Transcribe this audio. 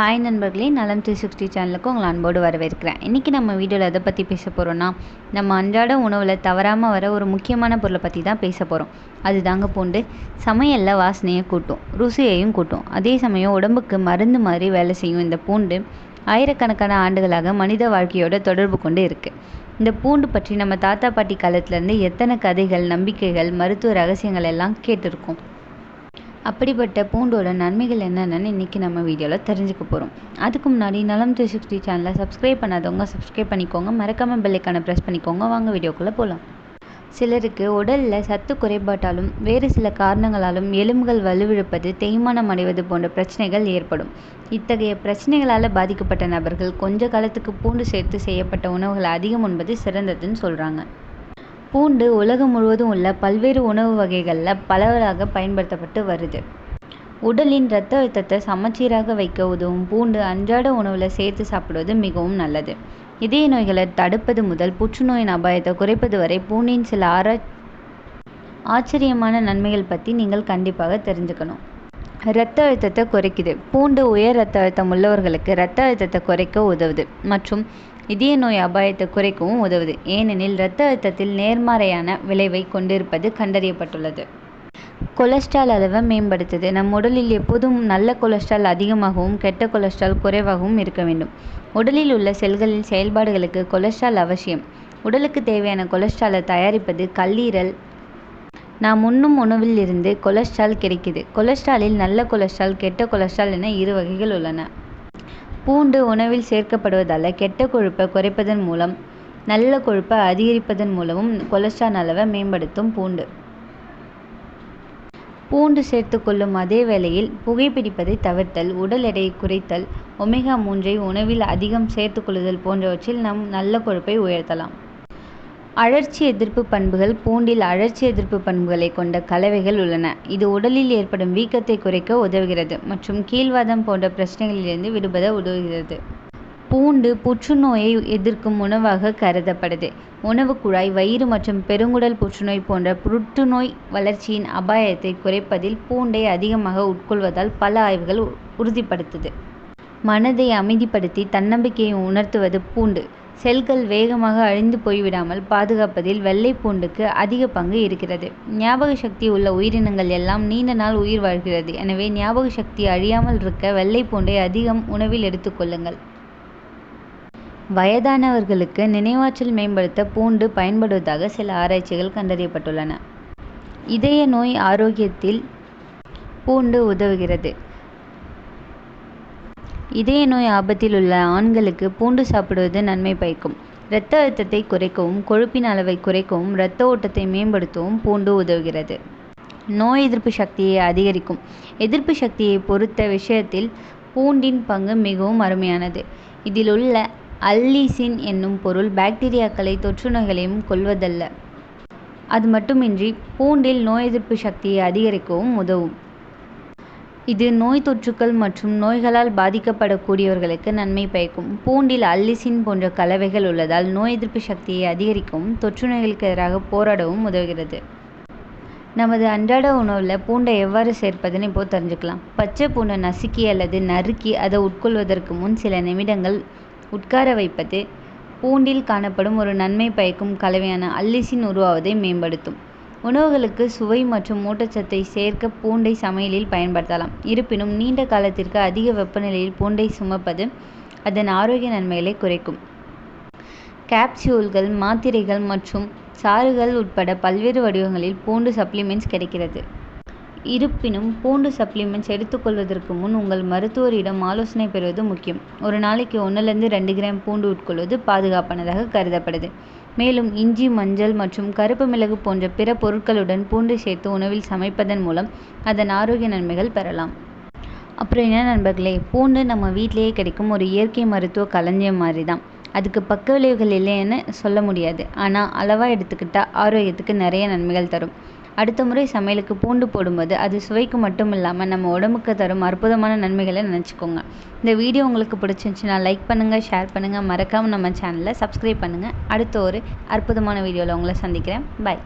Hi நண்பர்களே நலம் three sixty சேனலுக்கு உங்களை அன்போடு வரவேற்கிறேன். இன்றைக்கி நம்ம வீடியோவில் எதை பற்றி பேச போகிறோன்னா நம்ம அன்றாட உணவில் தவறாமல் வர ஒரு முக்கியமான பொருளை பற்றி தான் பேச போகிறோம் அதுதாங்க பூண்டு. சமையலில் வாசனையை கூட்டும் ருசியையும் கூட்டும். அதே சமயம் உடம்புக்கு மருந்து மாதிரி வேலை செய்யும் இந்த பூண்டு ஆயிரக்கணக்கான ஆண்டுகளாக மனித வாழ்க்கையோட தொடர்பு கொண்டு இருக்குது இந்த பூண்டு பற்றி நம்ம தாத்தா பாட்டி காலத்துலேருந்து எத்தனை கதைகள் நம்பிக்கைகள் மருத்துவ ரகசியங்கள் எல்லாம் கேட்டிருக்கோம். அப்படிப்பட்ட பூண்டோட நன்மைகள் என்னென்னு இன்றைக்கி நம்ம வீடியோவில் தெரிஞ்சுக்க போகிறோம் அதுக்கு முன்னாடி நலம் த்ரீ சிக்ஸ்டி சேனலை சப்ஸ்கிரைப் பண்ணாதவங்க சப்ஸ்கிரைப் பண்ணிக்கோங்க. மறக்காமல் பெல்லைக்கான ப்ரெஸ் பண்ணிக்கோங்க. வாங்க வீடியோக்குள்ளே போகலாம் சிலருக்கு உடலில் சத்து குறைபாட்டாலும் வேறு சில காரணங்களாலும் எலும்புகள் வலுவிழப்பது தேய்மானம் அடைவது போன்ற பிரச்சனைகள் ஏற்படும். இத்தகைய பிரச்சனைகளால் பாதிக்கப்பட்ட நபர்கள் கொஞ்ச காலத்துக்கு பூண்டு சேர்த்து செய்யப்பட்ட உணவுகளை அதிகம் உண்பது சிறந்ததுன்னு சொல்கிறாங்க பூண்டு உலகம் முழுவதும் உள்ள பல்வேறு உணவு வகைகளில் பலவராக பயன்படுத்தப்பட்டு வருது. உடலின் இரத்த அழுத்தத்தை சமச்சீராக வைக்க உதவும் பூண்டு அன்றாட உணவில் சேர்த்து சாப்பிடுவது மிகவும் நல்லது. இதய நோய்களை தடுப்பது முதல் புற்றுநோயின் அபாயத்தை குறைப்பது வரை பூண்டின் சில ஆரா ஆச்சரியமான நன்மைகள் பற்றி நீங்கள் கண்டிப்பாக தெரிஞ்சுக்கணும். இரத்த அழுத்தத்தை குறைக்குது. பூண்டு உயர் இரத்த அழுத்தம் உள்ளவர்களுக்கு இரத்த அழுத்தத்தை குறைக்க உதவுது. மற்றும் இதய நோய் அபாயத்தை குறைக்கவும் உதவுது. ஏனெனில் இரத்த அழுத்தத்தில் நேர்மறையான விளைவை கொண்டிருப்பது கண்டறியப்பட்டுள்ளது. கொலஸ்ட்ரால் அளவை மேம்படுத்துது. நம் உடலில் எப்போதும் நல்ல கொலஸ்ட்ரால் அதிகமாகவும் கெட்ட கொலஸ்ட்ரால் குறைவாகவும் இருக்க வேண்டும். உடலில் உள்ள செல்களின் செயல்பாடுகளுக்கு கொலஸ்ட்ரால் அவசியம். உடலுக்கு தேவையான கொலஸ்ட்ராலை தயாரிப்பது கல்லீரல். நாம் உண்ணும் உணவில் இருந்து கொலஸ்ட்ரால் கிடைக்குது. கொலஸ்ட்ராலில் நல்ல கொலஸ்ட்ரால் கெட்ட கொலஸ்ட்ரால் என இரு வகைகள் உள்ளன. பூண்டு உணவில் சேர்க்கப்படுவதால் கெட்ட கொழுப்பை குறைப்பதன் மூலம் நல்ல கொழுப்பை அதிகரிப்பதன் மூலமும் கொலஸ்ட்ரால் அளவை மேம்படுத்தும் பூண்டு. பூண்டு சேர்த்துக்கொள்ளும் அதே வேளையில் புகைப்பிடிப்பதை தவிர்த்தல் உடல் எடையை குறைத்தல் ஒமேகா மூன்றை உணவில் அதிகம் சேர்த்துக்கொள்ளுதல் போன்றவற்றில் நம் நல்ல கொழுப்பை உயர்த்தலாம். அழற்சி எதிர்ப்பு பண்புகள் பூண்டில் அழற்சி எதிர்ப்பு பண்புகளை கொண்ட கலவைகள் உள்ளன. இது உடலில் ஏற்படும் வீக்கத்தை குறைக்க உதவுகிறது மற்றும் கீழ்வாதம் போன்ற பிரச்சனைகளிலிருந்து விடுபட உதவுகிறது. பூண்டு புற்றுநோயை எதிர்க்கும் உணவாக கருதப்படுது. உணவு குழாய் வயிறு மற்றும் பெருங்குடல் புற்றுநோய் போன்ற புற்றுநோய் வளர்ச்சியின் அபாயத்தை குறைப்பதில் பூண்டை அதிகமாக உட்கொள்வதால் பல ஆய்வுகள் உறுதிப்படுத்துது. மனதை அமைதிப்படுத்தி தன்னம்பிக்கையை உணர்த்துவது பூண்டு. செல்கள் வேகமாக அழிந்து போய்விடாமல் பாதுகாப்பதில் வெள்ளை பூண்டுக்கு அதிக பங்கு இருக்கிறது. ஞாபக சக்தி உள்ள உயிரினங்கள் எல்லாம் நீண்ட நாள் உயிர் வாழ்கிறது. எனவே ஞாபக சக்தி அழியாமல் இருக்க வெள்ளை பூண்டை அதிகம் உணவில் எடுத்துக்கொள்ளுங்கள் வயதானவர்களுக்கு நினைவாற்றல் மேம்படுத்த பூண்டு பயன்படுவதாக சில ஆராய்ச்சிகள் கண்டறியப்பட்டுள்ளன. இதய நோய் ஆரோக்கியத்தில் பூண்டு உதவுகிறது. இதய நோய் ஆபத்தில் உள்ள ஆண்களுக்கு பூண்டு சாப்பிடுவது நன்மை பயக்கும். இரத்த அழுத்தத்தை குறைக்கவும் கொழுப்பின் அளவை குறைக்கவும் இரத்த ஓட்டத்தை மேம்படுத்தவும் பூண்டு உதவுகிறது. நோய் எதிர்ப்பு சக்தியை அதிகரிக்கும். எதிர்ப்பு சக்தியை பொறுத்த விஷயத்தில் பூண்டின் பங்கு மிகவும் அருமையானது. இதில் உள்ள அல்லிசின் என்னும் பொருள் பாக்டீரியாக்களை தொற்று நோய்களையும் கொள்வதல்ல அது மட்டுமின்றி பூண்டில் நோய் எதிர்ப்பு சக்தியை அதிகரிக்கவும் உதவும். இது நோய் தொற்றுக்கள் மற்றும் நோய்களால் பாதிக்கப்படக்கூடியவர்களுக்கு நன்மை பயக்கும். பூண்டில் அல்லிசின் போன்ற கலவைகள் உள்ளதால் நோய் எதிர்ப்பு சக்தியை அதிகரிக்கவும் தொற்று நோய்களுக்கு எதிராக போராடவும் உதவுகிறது. நமது அன்றாட உணவில் பூண்டை எவ்வாறு சேர்ப்பதுன்னு இப்போ தெரிஞ்சுக்கலாம். பச்சை பூண்டை நசுக்கி அல்லது நறுக்கி அதை உட்கொள்வதற்கு முன் சில நிமிடங்கள் உட்கார வைப்பது பூண்டில் காணப்படும் ஒரு நன்மை பயக்கும் கலவையான அல்லிசின் உருவாவதை மேம்படுத்தும். உணவுகளுக்கு சுவை மற்றும் ஊட்டச்சத்தை சேர்க்க பூண்டை சமையலில் பயன்படுத்தலாம். இருப்பினும் நீண்ட காலத்திற்கு அதிக வெப்பநிலையில் பூண்டை சுமப்பது அதன் ஆரோக்கிய நன்மைகளை குறைக்கும். கேப்சியூல்கள் மாத்திரைகள் மற்றும் சாறுகள் உட்பட பல்வேறு வடிவங்களில் பூண்டு சப்ளிமெண்ட்ஸ் கிடைக்கிறது. இருப்பினும் பூண்டு சப்ளிமெண்ட்ஸ் எடுத்துக்கொள்வதற்கு முன் உங்கள் மருத்துவரிடம் ஆலோசனை பெறுவது முக்கியம். ஒரு நாளைக்கு ஒன்றிலிருந்து ரெண்டு கிராம் பூண்டு உட்கொள்வது பாதுகாப்பானதாக கருதப்படுது. மேலும் இஞ்சி மஞ்சள் மற்றும் கருப்பு மிளகு போன்ற பிற பொருட்களுடன் பூண்டு சேர்த்து உணவில் சமைப்பதன் மூலம் அதன் ஆரோக்கிய நன்மைகள் பெறலாம். அப்புறம் என்ன நண்பர்களே பூண்டு நம்ம வீட்டிலேயே கிடைக்கும் ஒரு இயற்கை மருத்துவ களஞ்சியம் மாதிரி தான் அதுக்கு பக்க விளைவுகள் இல்லைன்னு சொல்ல முடியாது. ஆனால் அளவாக எடுத்துக்கிட்டால் ஆரோக்கியத்துக்கு நிறைய நன்மைகள் தரும். அடுத்த முறை சமையலுக்கு பூண்டு போடும்போது அது சுவைக்கு மட்டும் இல்லாமல் நம்ம உடம்புக்கு தரும் அற்புதமான நன்மைகளை நினச்சிக்கோங்க. இந்த வீடியோ உங்களுக்கு பிடிச்சிருந்துச்சுன்னா லைக் பண்ணுங்கள் ஷேர் பண்ணுங்கள் மறக்காமல் நம்ம சேனலை சப்ஸ்கிரைப் பண்ணுங்கள் அடுத்த ஒரு அற்புதமான வீடியோவில் உங்களை சந்திக்கிறேன். பாய்